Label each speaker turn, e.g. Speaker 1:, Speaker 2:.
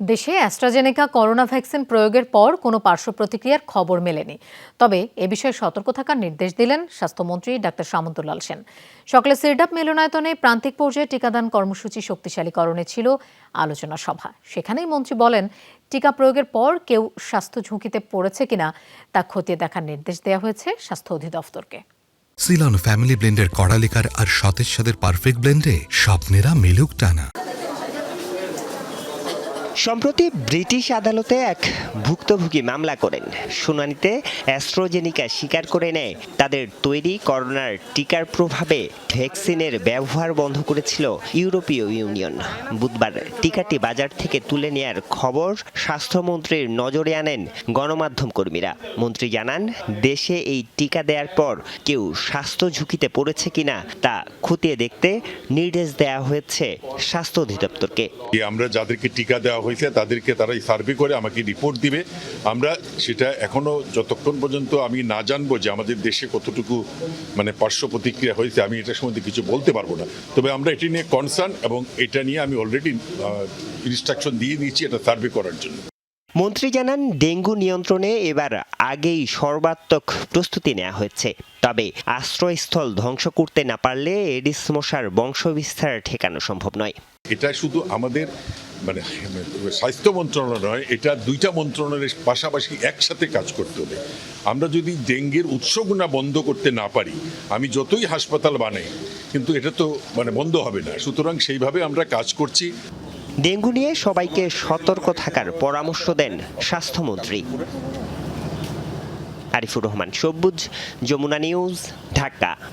Speaker 1: দেশে AstraZeneca corona vaccine প্রয়োগের পর কোনো পার্শ্ব প্রতিক্রিয়ার খবর মেলেনি। তবে এ বিষয়ে সতর্ক থাকার নির্দেশ দিলেন স্বাস্থ্যমন্ত্রী ডাক্তার সামন্তলাল সেন। সকালে সিরডাপ মিলনায়তনে প্রান্তিক পর্যায়ে টিকাদান কর্মসূচি শক্তিশালীকরণে ছিল আলোচনা সভা। সেখানেই মন্ত্রী বলেন, টিকা প্রয়োগের পর কেউ স্বাস্থ্য ঝুঁকিতে পড়েছে কিনা তা খতিয়ে দেখার নির্দেশ দেওয়া হয়েছে স্বাস্থ্য অধিদপ্তরকে।
Speaker 2: সিলন ফ্যামিলি ব্লেন্ডের কড়ালিকার আর সতেজ সাদের পারফেক্ট ব্লেন্ডে স্বপ্নেরা মেলুক টানা।
Speaker 3: সম্প্রতি ব্রিটিশ আদালতে এক ভুক্তভোগী মামলা করেন। শুনানিতে অ্যাস্ট্রোজেনিকা স্বীকার করে নেয়। তাদের তৈরি করোনার টিকার প্রভাবে ভ্যাকসিনের ব্যবহার বন্ধ করেছিল ইউরোপীয় ইউনিয়ন। বুধবার টিকাটি বাজার থেকে তুলে নেয়ার খবর স্বাস্থ্যমন্ত্রীর নজরে আনেন গণমাধ্যম কর্মীরা। মন্ত্রী জানান, দেশে এই টিকা দেওয়ার পর কেউ স্বাস্থ্য ঝুঁকিতে পড়েছে কিনা তা খতিয়ে দেখতে নির্দেশ দেওয়া হয়েছে স্বাস্থ্য অধিদপ্তরকে।
Speaker 4: আমরা যাদেরকে টিকা দেওয়া হয়েছে তাদেরকে তারা সার্ভে করে আমাকে রিপোর্ট দিবে। আমরা সেটা এখনও যতক্ষণ পর্যন্ত আমি না জানব যে আমাদের দেশে কতটুকু মানে পার্শ্ব প্রতিক্রিয়া হয়েছে আমি এটা সম্বন্ধে কিছু বলতে পারব না। তবে আমরা এটি নিয়ে কনসার্ন এবং এটা নিয়ে আমি অলরেডি ইনস্ট্রাকশন দিয়ে দিয়েছি এটা সার্ভে করার জন্য।
Speaker 3: মন্ত্রী জানান ডেঙ্গু নিয়ন্ত্রণে এবার আগেই সর্বাত্মক প্রস্তুতি নেওয়া হয়েছে। তবে আশ্রয়স্থল ধ্বংস করতে না পারলে এডিস মশার বংশবিস্তার ঠেকানো সম্ভব নয়।
Speaker 4: এটা শুধু আমাদের মানে স্বাস্থ্য মন্ত্রণালয় এটা দুইটা মন্ত্রণালয়ের পাশাপাশি একসাথে কাজ করতে হবে। আমরা যদি ডেঙ্গির উৎসগুনা বন্ধ করতে না পারি, আমি যতই হাসপাতাল বানাই, কিন্তু এটা তো মানে বন্ধ হবে না। সুতরাং সেইভাবে আমরা কাজ করছি।
Speaker 3: ডেঙ্গু নিয়ে সবাইকে সতর্ক থাকার পরামর্শ দেন স্বাস্থ্যমন্ত্রী। আরিফুর রহমান, সবুজ, যমুনা নিউজ, ঢাকা।